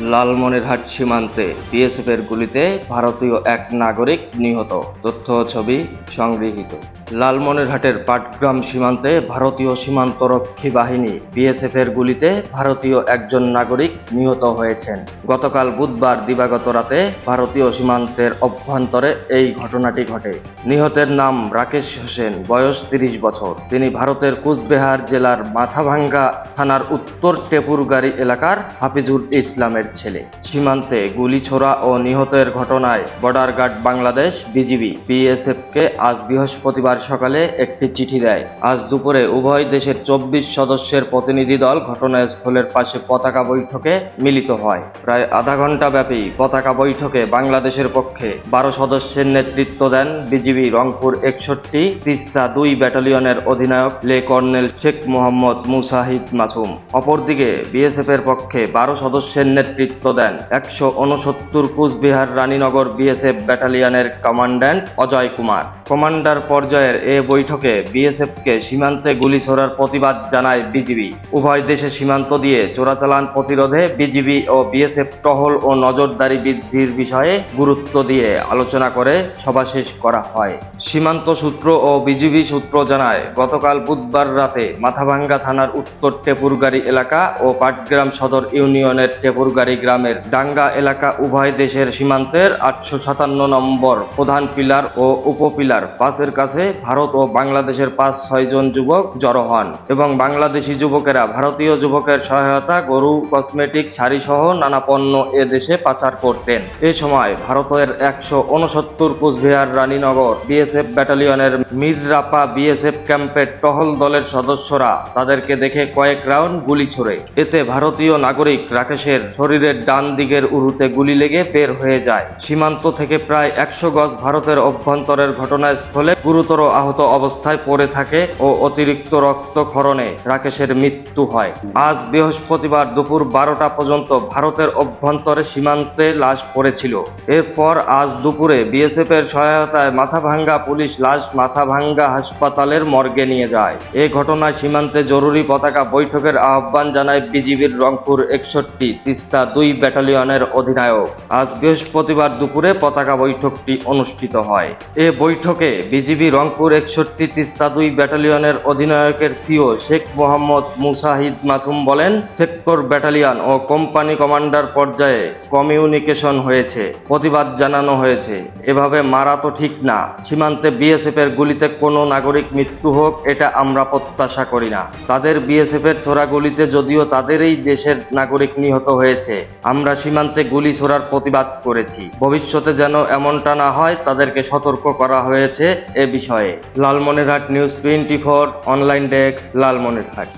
লালমনিরহাট সীমান্তে বিএসএফের গুলিতে ভারতীয় এক নাগরিক নিহত। তথ্য ছবি সংগৃহীত। লালমনিরহাটের পাটগ্রাম সীমান্তে ভারতীয় সীমান্তরক্ষী বাহিনী বিএসএফের গুলিতে ভারতীয় একজন নাগরিক নিহত হয়েছেন। গতকাল বুধবার দিবাগত রাতে ভারতীয় সীমান্তের অভ্যন্তরে এই ঘটনাটি ঘটে। নিহতের নাম রাকেশ হোসেন, বয়স তিরিশ বছর। তিনি ভারতের কুচবিহার জেলার মাথাভাঙ্গা থানার উত্তর টেপুরগাড়ি এলাকার হাফিজুল ইসলামের ছেলে। সীমান্তে গুলি ছোড়া ও নিহতের ঘটনায় বর্ডার গার্ড বাংলাদেশ, বিজিবি, বিএসএফকে আজ বৃহস্পতিবার সকালে একটি চিঠি দেয়। আজ দুপুরে উভয় দেশের চব্বিশ সদস্যের প্রতিনিধি দল ঘটনাস্থলের পাশে পতাকা বৈঠকে মিলিত হয়। প্রায় আধা ঘণ্টা ব্যাপী পতাকা বৈঠকে বাংলাদেশের পক্ষে বারো সদস্যের নেতৃত্ব দেন বিজিবি রংপুর একষট্টি তিস্তা দুই ব্যাটালিয়নের অধিনায়ক লে কর্নেল শেখ মোহাম্মদ মুসাহিদ মাসুম। অপরদিকে বিএসএফ এর পক্ষে বারো সদস্যের নেতৃত্ব দেন। একশো উনসত্তর কুচবিহার রানীনগর বিএসএফ ব্যাটালিয়নের কমান্ড্যান্ট অজয় কুমার। কমান্ডার পর্যায়ের এ বৈঠকে বিএসএফকে সীমান্তে গুলি ছোড়ার প্রতিবাদ জানায় বিজিবি। উভয় দেশে সীমান্ত দিয়ে চোরাচালান প্রতিরোধে বিজিবি ও বিএসএফ টহল ও নজরদারি বৃদ্ধির বিষয়ে গুরুত্ব দিয়ে আলোচনা করে সভা শেষ করা হয়। সীমান্ত সূত্র ও বিজিবি সূত্র জানায়, গতকাল বুধবার রাতে মাথাভাঙ্গা থানার উত্তর টেপুরগাড়ি এলাকা ও পাটগ্রাম সদর ইউনিয়নের টেপুরগাড়ি গ্রামের ডাঙ্গা এলাকা উভয় দেশের সীমান্তের আটশো সাতান্ন নম্বর প্রধান পিলার ও উপপিলার। পাঁচের কাছে ভারত ও বাংলাদেশের পাঁচ ছয়জন যুবক জড়ো হন এবং বাংলাদেশি যুবকেরা ভারতীয় যুবকের সহায়তা, গরু, কসমেটিক শাড়ি সহ নানা পণ্য এ দেশে পাচার করতেন। এ সময় ভারতের একশো উনসত্তর কুচবিহার রানীনগর বিএসএফ ব্যাটালিয়নের মিররাপা বিএসএফ ক্যাম্পের টহল দলের সদস্যরা তাদেরকে দেখে কয়েক রাউন্ড গুলি ছোড়ে। এতে ভারতীয় নাগরিক রাকেশের শরীরের ডান দিকের উরুতে গুলি লেগে বের হয়ে যায়। সীমান্ত থেকে প্রায় একশো গজ ভারতের অভ্যন্তরের ঘটনাস্থলে গুরুতর আহত অবস্থায় পড়ে থাকে ও অতিরিক্ত রক্তক্ষরণে রাকেশের মৃত্যু হয়। আজ বৃহস্পতিবার দুপুর বারোটা পর্যন্ত ভারতের অভ্যন্তরে সীমান্তে লাশ পড়েছিল। এরপর আজ দুপুরে বিএসএফ এর সহায়তায় মাথাভাঙ্গা পুলিশ লাশ মাথাভাঙ্গা হাসপাতালের মর্গে নিয়ে যায়। এ ঘটনায় সীমান্তে জরুরি পতাকা বৈঠকের আহ্বান জানায় বিজিবির রংপুর একষট্টি তিস্তা দুই ব্যাটালিয়নের অধিনায়ক। আজ বৃহস্পতিবার দুপুরে পতাকা বৈঠকটি অনুষ্ঠিত হয়। এ বৈঠকে বিজিবি রংপুর একষট্টি তিস্তা দুই ব্যাটালিয়নের অধিনায়কের সিও শেখ মোহাম্মদ মুসাহিদ মাসুম বলেন, সেক্টর ব্যাটালিয়ন ও কোম্পানি কমান্ডার পর্যায়ে কমিউনিকেশন হয়েছে, প্রতিবাদ জানানো হয়েছে। এভাবে মারা তো ঠিক না। সীমান্তে বিএসএফ এর গুলিতে কোনো নাগরিক মৃত্যু হোক, এটা আমরা প্রত্যাশা করি না। তাদের বিএসএফ এর ছোড়া গুলিতে যদিও তাদেরই দেশের নাগরিক নিহত হয়েছে আমরা সীমান্তে গুলি ছোড়ার প্রতিবাদ করেছি। ভবিষ্যতে যেন এমনটা না হয়, তাদেরকে সতর্ক করা হয়েছে এ বিষয়ে। Lalmonirhat news twenty four, online desk, Lalmonirhat.